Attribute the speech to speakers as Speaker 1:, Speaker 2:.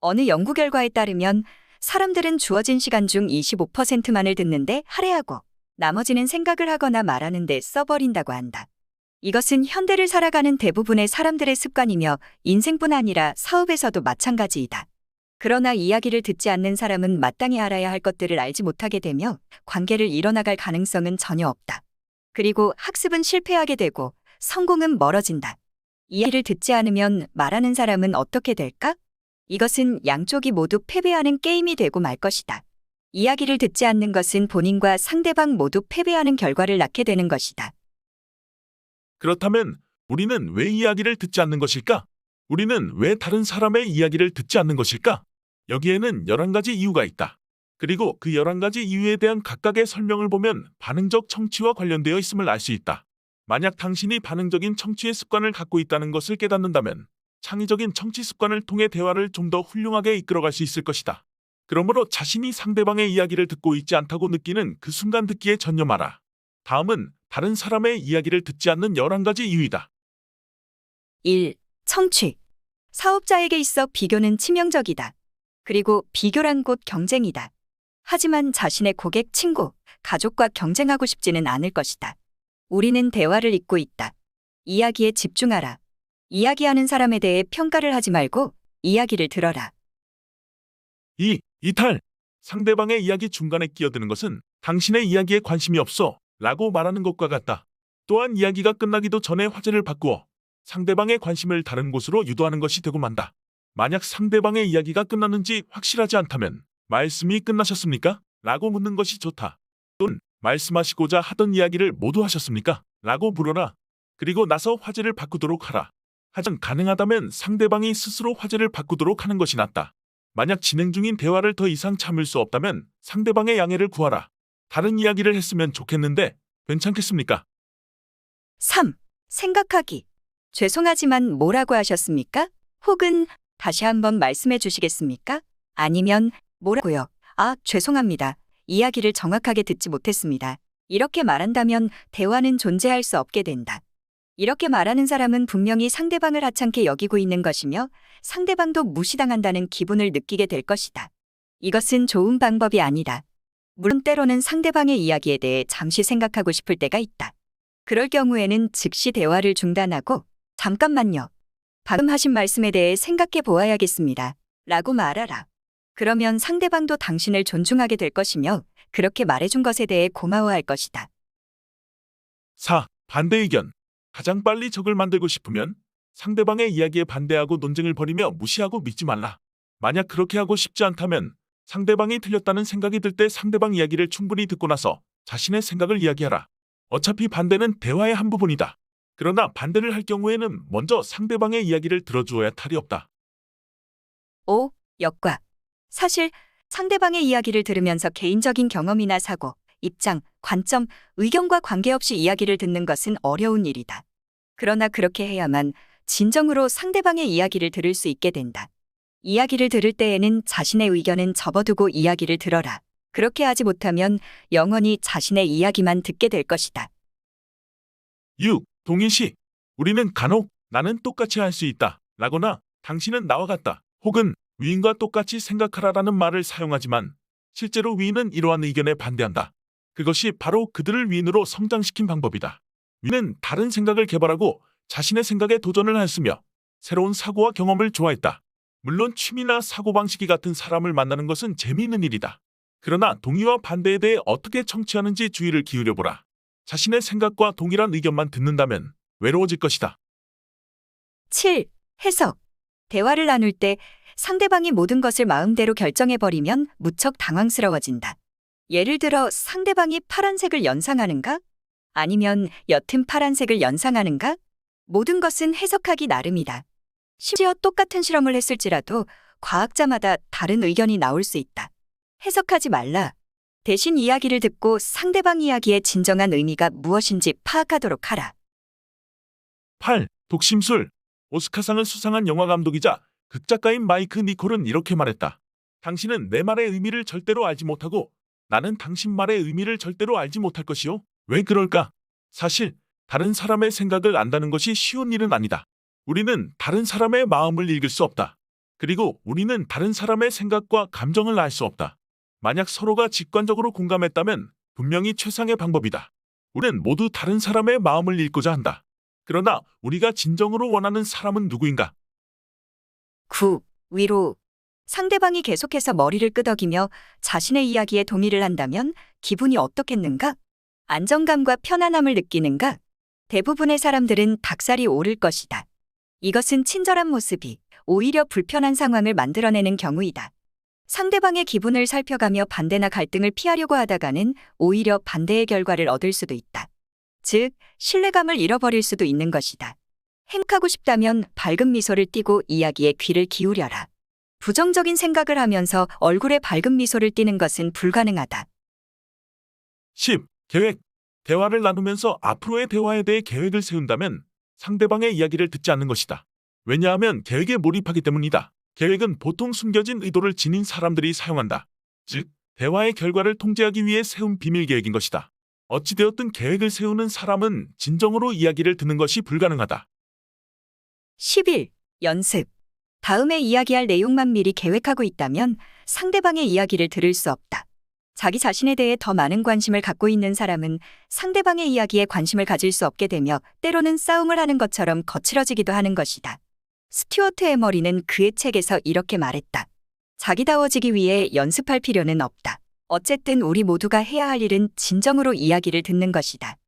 Speaker 1: 어느 연구 결과에 따르면 사람들은 주어진 시간 중 25%만을 듣는데 할애하고 나머지는 생각을 하거나 말하는 데 써버린다고 한다. 이것은 현대를 살아가는 대부분의 사람들의 습관이며 인생뿐 아니라 사업에서도 마찬가지이다. 그러나 이야기를 듣지 않는 사람은 마땅히 알아야 할 것들을 알지 못하게 되며 관계를 이뤄나갈 가능성은 전혀 없다. 그리고 학습은 실패하게 되고 성공은 멀어진다. 이야기를 듣지 않으면 말하는 사람은 어떻게 될까? 이것은 양쪽이 모두 패배하는 게임이 되고 말 것이다. 이야기를 듣지 않는 것은 본인과 상대방 모두 패배하는 결과를 낳게 되는 것이다.
Speaker 2: 그렇다면 우리는 왜 이야기를 듣지 않는 것일까? 우리는 왜 다른 사람의 이야기를 듣지 않는 것일까? 여기에는 11가지 이유가 있다. 그리고 그 11가지 이유에 대한 각각의 설명을 보면 반응적 청취와 관련되어 있음을 알 수 있다. 만약 당신이 반응적인 청취의 습관을 갖고 있다는 것을 깨닫는다면 창의적인 청취 습관을 통해 대화를 좀 더 훌륭하게 이끌어갈 수 있을 것이다. 그러므로 자신이 상대방의 이야기를 듣고 있지 않다고 느끼는 그 순간 듣기에 전념하라. 다음은 다른 사람의 이야기를 듣지 않는 11가지 이유이다.
Speaker 1: 1. 청취. 사업자에게 있어 비교는 치명적이다. 그리고 비교란 곧 경쟁이다. 하지만 자신의 고객, 친구, 가족과 경쟁하고 싶지는 않을 것이다. 우리는 대화를 잇고 있다. 이야기에 집중하라. 이야기하는 사람에 대해 평가를 하지 말고 이야기를 들어라.
Speaker 2: 2. 이탈. 상대방의 이야기 중간에 끼어드는 것은 당신의 이야기에 관심이 없어 라고 말하는 것과 같다. 또한 이야기가 끝나기도 전에 화제를 바꾸어 상대방의 관심을 다른 곳으로 유도하는 것이 되고 만다. 만약 상대방의 이야기가 끝났는지 확실하지 않다면 말씀이 끝나셨습니까? 라고 묻는 것이 좋다. 또는 말씀하시고자 하던 이야기를 모두 하셨습니까? 라고 물어라. 그리고 나서 화제를 바꾸도록 하라. 하지만 가능하다면 상대방이 스스로 화제를 바꾸도록 하는 것이 낫다. 만약 진행 중인 대화를 더 이상 참을 수 없다면 상대방의 양해를 구하라. 다른 이야기를 했으면 좋겠는데 괜찮겠습니까?
Speaker 1: 3. 생각하기. 죄송하지만 뭐라고 하셨습니까? 혹은 다시 한번 말씀해 주시겠습니까? 아니면 뭐라고요? 아, 죄송합니다. 이야기를 정확하게 듣지 못했습니다. 이렇게 말한다면 대화는 존재할 수 없게 된다. 이렇게 말하는 사람은 분명히 상대방을 하찮게 여기고 있는 것이며 상대방도 무시당한다는 기분을 느끼게 될 것이다. 이것은 좋은 방법이 아니다. 물론 때로는 상대방의 이야기에 대해 잠시 생각하고 싶을 때가 있다. 그럴 경우에는 즉시 대화를 중단하고 잠깐만요. 방금 하신 말씀에 대해 생각해 보아야겠습니다. 라고 말하라. 그러면 상대방도 당신을 존중하게 될 것이며 그렇게 말해준 것에 대해 고마워할 것이다.
Speaker 2: 4. 반대 의견. 가장 빨리 적을 만들고 싶으면 상대방의 이야기에 반대하고 논쟁을 벌이며 무시하고 믿지 말라. 만약 그렇게 하고 싶지 않다면 상대방이 틀렸다는 생각이 들 때 상대방 이야기를 충분히 듣고 나서 자신의 생각을 이야기하라. 어차피 반대는 대화의 한 부분이다. 그러나 반대를 할 경우에는 먼저 상대방의 이야기를 들어주어야 탈이 없다.
Speaker 1: 5. 역과. 사실 상대방의 이야기를 들으면서 개인적인 경험이나 사고, 입장, 관점, 의견과 관계없이 이야기를 듣는 것은 어려운 일이다. 그러나 그렇게 해야만 진정으로 상대방의 이야기를 들을 수 있게 된다. 이야기를 들을 때에는 자신의 의견은 접어두고 이야기를 들어라. 그렇게 하지 못하면 영원히 자신의 이야기만 듣게 될 것이다.
Speaker 2: 6. 동일시. 우리는 간혹 나는 똑같이 할 수 있다. 라거나 당신은 나와 같다. 혹은 위인과 똑같이 생각하라라는 말을 사용하지만 실제로 위인은 이러한 의견에 반대한다. 그것이 바로 그들을 위인으로 성장시킨 방법이다. 위인은 다른 생각을 개발하고 자신의 생각에 도전을 하였으며 새로운 사고와 경험을 좋아했다. 물론 취미나 사고방식이 같은 사람을 만나는 것은 재미있는 일이다. 그러나 동의와 반대에 대해 어떻게 청취하는지 주의를 기울여보라. 자신의 생각과 동일한 의견만 듣는다면 외로워질 것이다.
Speaker 1: 7. 해석. 대화를 나눌 때 상대방이 모든 것을 마음대로 결정해버리면 무척 당황스러워진다. 예를 들어 상대방이 파란색을 연상하는가? 아니면 옅은 파란색을 연상하는가? 모든 것은 해석하기 나름이다. 심지어 똑같은 실험을 했을지라도 과학자마다 다른 의견이 나올 수 있다. 해석하지 말라. 대신 이야기를 듣고 상대방 이야기의 진정한 의미가 무엇인지 파악하도록 하라.
Speaker 2: 8. 독심술. 오스카상을 수상한 영화 감독이자 극작가인 마이크 니콜은 이렇게 말했다. 당신은 내 말의 의미를 절대로 알지 못하고 나는 당신 말의 의미를 절대로 알지 못할 것이요. 왜 그럴까? 사실 다른 사람의 생각을 안다는 것이 쉬운 일은 아니다. 우리는 다른 사람의 마음을 읽을 수 없다. 그리고 우리는 다른 사람의 생각과 감정을 알 수 없다. 만약 서로가 직관적으로 공감했다면 분명히 최상의 방법이다. 우리는 모두 다른 사람의 마음을 읽고자 한다. 그러나 우리가 진정으로 원하는 사람은 누구인가?
Speaker 1: 9. 위로. 상대방이 계속해서 머리를 끄덕이며 자신의 이야기에 동의를 한다면 기분이 어떻겠는가? 안정감과 편안함을 느끼는가? 대부분의 사람들은 닭살이 오를 것이다. 이것은 친절한 모습이 오히려 불편한 상황을 만들어내는 경우이다. 상대방의 기분을 살펴가며 반대나 갈등을 피하려고 하다가는 오히려 반대의 결과를 얻을 수도 있다. 즉, 신뢰감을 잃어버릴 수도 있는 것이다. 행복하고 싶다면 밝은 미소를 띠고 이야기에 귀를 기울여라. 부정적인 생각을 하면서 얼굴에 밝은 미소를 띠는 것은 불가능하다.
Speaker 2: 10. 계획. 대화를 나누면서 앞으로의 대화에 대해 계획을 세운다면 상대방의 이야기를 듣지 않는 것이다. 왜냐하면 계획에 몰입하기 때문이다. 계획은 보통 숨겨진 의도를 지닌 사람들이 사용한다. 즉, 대화의 결과를 통제하기 위해 세운 비밀 계획인 것이다. 어찌되었든 계획을 세우는 사람은 진정으로 이야기를 듣는 것이 불가능하다.
Speaker 1: 11. 연습. 다음에 이야기할 내용만 미리 계획하고 있다면 상대방의 이야기를 들을 수 없다. 자기 자신에 대해 더 많은 관심을 갖고 있는 사람은 상대방의 이야기에 관심을 가질 수 없게 되며 때로는 싸움을 하는 것처럼 거칠어지기도 하는 것이다. 스튜어트 에머리는 그의 책에서 이렇게 말했다. 자기다워지기 위해 연습할 필요는 없다. 어쨌든 우리 모두가 해야 할 일은 진정으로 이야기를 듣는 것이다.